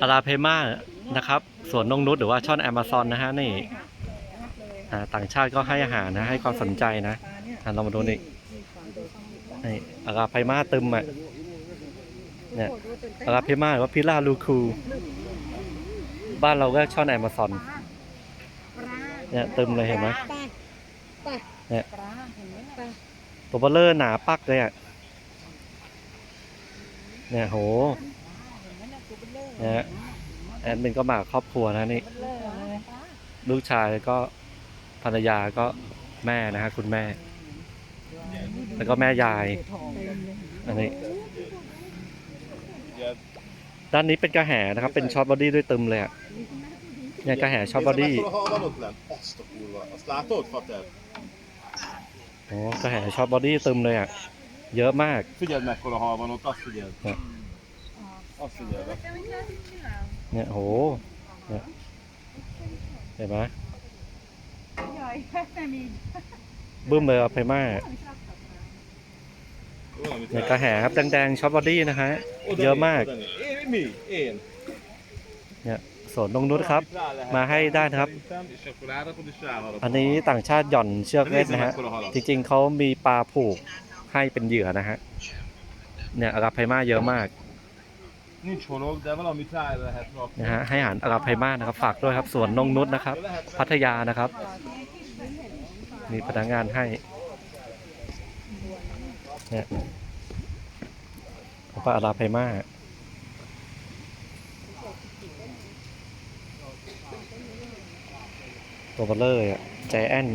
อาราเพมานะครับสวนนงนุชหรือว่าช่อนแอมะซอนนะฮะนี่ต่างชาติก็ให้อาหารนะให้ความสนใจนะเรามาดูนี่นี่อาราเพมาตึมอะเนี่ยอาราเพมาหรือว่าพิล่าลูคู บ้านเราก็ช่อนแอมะซอนเนี่ยตึมเลยเห็นไหมเนี่ยตัวเบลเลอร์หนาปักเลยอะเนี่ยโห เห็นไหมเนี่ย ตัวเบลเลอร์เนี่ยแอดมินก็มากับครอบครัวนะนี่เบลเลอร์เลยลูกชายก็ภรรยาก็แม่นะฮะคุณแม่ แล้วก็แม่ยายทองเต็มเลยอันนี้ด้านนี้เป็นกระแหนะครับ เป็นช็อตบอดี้ด้วยตึมเลยอะเนี่ยกระแหช็อตบอดี้ För att ha något land. Asta kurva. Slata åt fattar. โอ้กระแหช็อตบอดี้ตึมเลยอะยอะมาก Figyeld mekkora hal van ott, azt figyeld. Ja. Azt figyeld. เนี่ยโหเนี่ยเห็นไหมย่อยแต่มีบึ้มเลยอะไพม่า Valamit เนี่ยกระแหครับแดงๆช็อตบอดี้นะฮะ Oda เยอะ ner, มาก oda ner. En, mi? En. สวนนงนุชครับ มาให้ได้นะครับ Choklad på det kärna. อันนี้ต่างชาติหย่อนเชือกเล่นนะฮะ จริงๆเขามีปลาผูกให้เป็นเหยื่อนะฮะ เนี่ยอาราไพมาเยอะมาก นะ rakni. ฮะให้อาหารอาราไพมานะครับ ฝากด้วยครับสวนนงนุชนะครับ พัทยานะครับมีพนักงานให้เนี่ยปลาอาราไพมาตัวเบลเลอร์อะใจแอน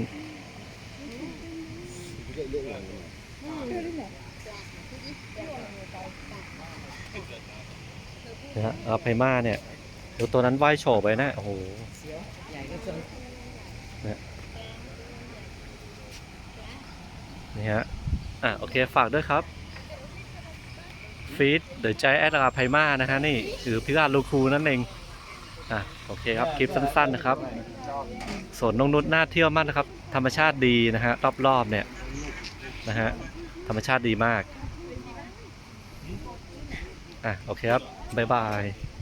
นะฮะอาไพมาเนี่ยดูตัวนั้นว่ายโฉบไปนะโอ้โหใหญ่ก็จนนี่ฮะ อะ โอเค ฝากด้วยครับ ฟีดเดอะใจแอดอาไพมานะฮะ นี่หรือพิราลูคูนั่นเอง อะ โอเคครับ คลิปสั้น ๆ นะครับสวนนงนุษน่าเที่ยวมากนะครับ ธรรมชาติดีนะฮะ รอบ ๆ เนี่ย นะฮะ ธรรมชาติดีมาก อะโอเคครับบ๊ายบาย